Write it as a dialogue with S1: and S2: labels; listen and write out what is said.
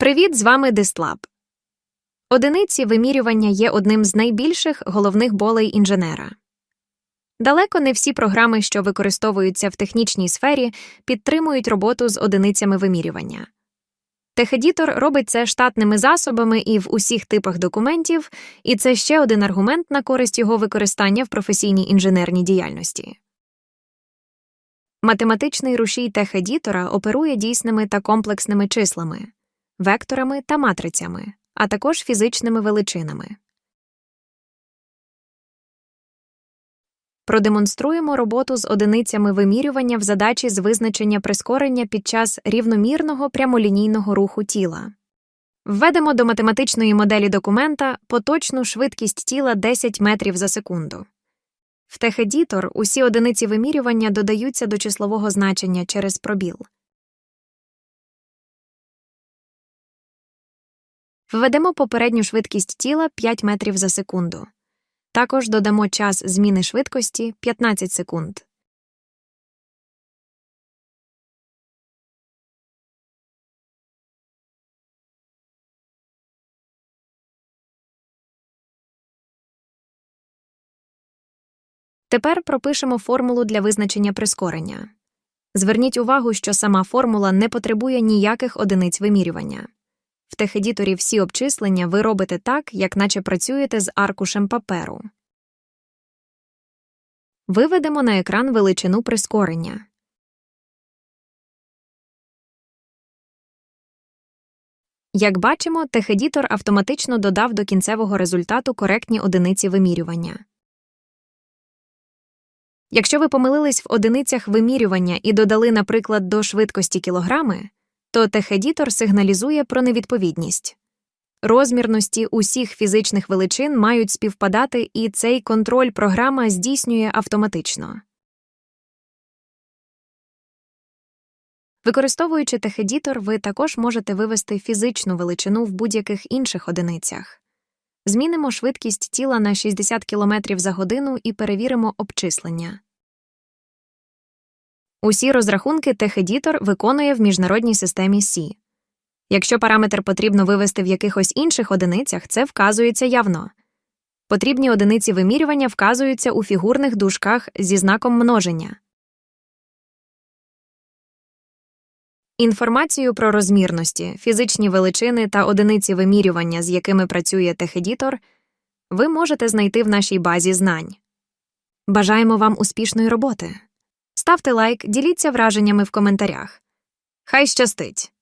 S1: Привіт, з вами Дистлаб. Одиниці вимірювання є одним з найбільших головних болей інженера. Далеко не всі програми, що використовуються в технічній сфері, підтримують роботу з одиницями вимірювання. Техедітор робить це штатними засобами і в усіх типах документів, і це ще один аргумент на користь його використання в професійній інженерній діяльності. Математичний рушій техедітора оперує дійсними та комплексними числами, векторами та матрицями, а також фізичними величинами. Продемонструємо роботу з одиницями вимірювання в задачі з визначення прискорення під час рівномірного прямолінійного руху тіла. Введемо до математичної моделі документа поточну швидкість тіла 10 метрів за секунду. В техедітор усі одиниці вимірювання додаються до числового значення через пробіл. Введемо попередню швидкість тіла 5 метрів за секунду. Також додамо час зміни швидкості 15 секунд. Тепер пропишемо формулу для визначення прискорення. Зверніть увагу, що сама формула не потребує ніяких одиниць вимірювання. В техедіторі всі обчислення ви робите так, як наче працюєте з аркушем паперу. Виведемо на екран величину прискорення. Як бачимо, техедітор автоматично додав до кінцевого результату коректні одиниці вимірювання. Якщо ви помилились в одиницях вимірювання і додали, наприклад, до швидкості кілограми, то техедітор сигналізує про невідповідність. Розмірності усіх фізичних величин мають співпадати, і цей контроль програма здійснює автоматично. Використовуючи техедітор, ви також можете вивести фізичну величину в будь-яких інших одиницях. Змінимо швидкість тіла на 60 км за годину і перевіримо обчислення. Усі розрахунки техедітор виконує в міжнародній системі Сі. Якщо параметр потрібно вивести в якихось інших одиницях, це вказується явно. Потрібні одиниці вимірювання вказуються у фігурних дужках зі знаком множення. Інформацію про розмірності, фізичні величини та одиниці вимірювання, з якими працює техедітор, ви можете знайти в нашій базі знань. Бажаємо вам успішної роботи! Ставте лайк, діліться враженнями в коментарях. Хай щастить!